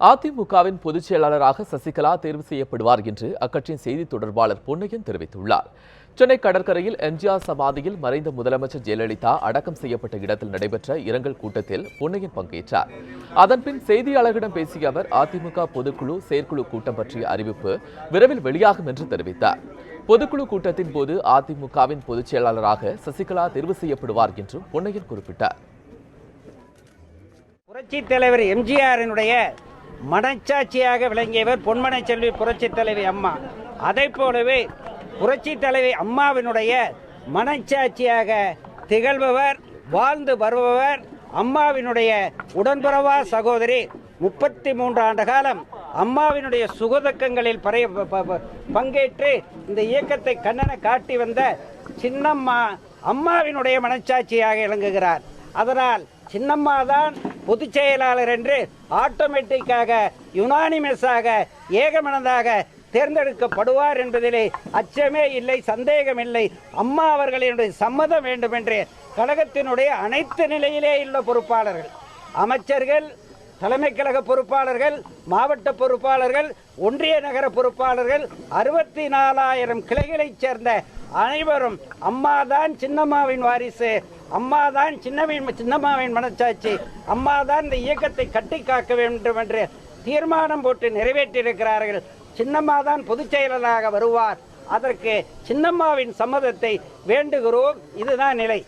அதிமுகவின் பொதுச் செயலாளராக சசிகலா தேர்வு செய்யப்படுவார் என்று அக்கட்சியின் செய்தி தொடர்பாளர் பொன்னையன் தெரிவித்துள்ளார். சென்னை கடற்கரையில் எம்ஜிஆர் சமாதியில் மறைந்த முதலமைச்சர் ஜெயலலிதா அடக்கம் செய்யப்பட்ட இடத்தில் நடைபெற்ற இரங்கல் கூட்டத்தில் பொன்னையன் பங்கேற்றார். அதன்பின் செய்தியாளர்களிடம் பேசிய அவர் அதிமுக பொதுக்குழு செயற்குழு கூட்டம் பற்றிய அறிவிப்பு விரைவில் வெளியாகும் என்று தெரிவித்தார். பொதுக்குழு கூட்டத்தின் போது அதிமுகவின் பொதுச் செயலாளராக சசிகலா தேர்வு செய்யப்படுவார் என்றும் பொன்னையன் குறிப்பிட்டார். புரட்சி தலைவர் எம்ஜிஆரினுடைய மனச்சாட்சியாக விளங்கியவர் பொன்மனை செல்வி புரட்சி தலைவி அம்மா. அதை போலவே புரட்சி தலைவி அம்மாவினுடைய மனச்சாட்சியாக திகழ்பவர் வாழ்ந்து வருபவர் அம்மாவினுடைய உடன்புறவா சகோதரி முப்பத்தி மூன்று ஆண்டு காலம் அம்மாவினுடைய சுகதக்கங்களில் பறைய ப- பங்கேற்று இந்த இயக்கத்தை கண்ணனை காட்டி வந்த சின்னம்மா அம்மாவினுடைய மனச்சாட்சியாக விளங்குகிறார். அதனால் சின்னம்மா தான் பொதுச் செயலாளர் என்று ஆட்டோமேட்டிக்காக யுனானிமஸாக ஏகமனதாக தேர்ந்தெடுக்கப்படுவார் என்பதிலே அச்சமே இல்லை சந்தேகம் இல்லை அம்மா அவர்களினுடைய சம்மதம் வேண்டும் என்று கழகத்தினுடைய அனைத்து நிலையிலே உள்ள பொறுப்பாளர்கள் அமைச்சர்கள் தலைமை கழக பொறுப்பாளர்கள் மாவட்ட பொறுப்பாளர்கள் ஒன்றிய நகர பொறுப்பாளர்கள் அறுபத்தி நாலாயிரம் கிளைகளைச் சேர்ந்த அனைவரும் அம்மாதான் சின்னம்மாவின் வாரிசு அம்மாதான் சின்னவின் சின்னம்மாவின் மனச்சாட்சி அம்மாதான் இந்த இயக்கத்தை கட்டி காக்க வேண்டும் என்று தீர்மானம் போட்டு நிறைவேற்றியிருக்கிறார்கள். சின்னம்மா தான் பொதுச் செயலராக வருவார். அதற்கு சின்னம்மாவின் சம்மதத்தை வேண்டுகிறோம். இதுதான் நிலை.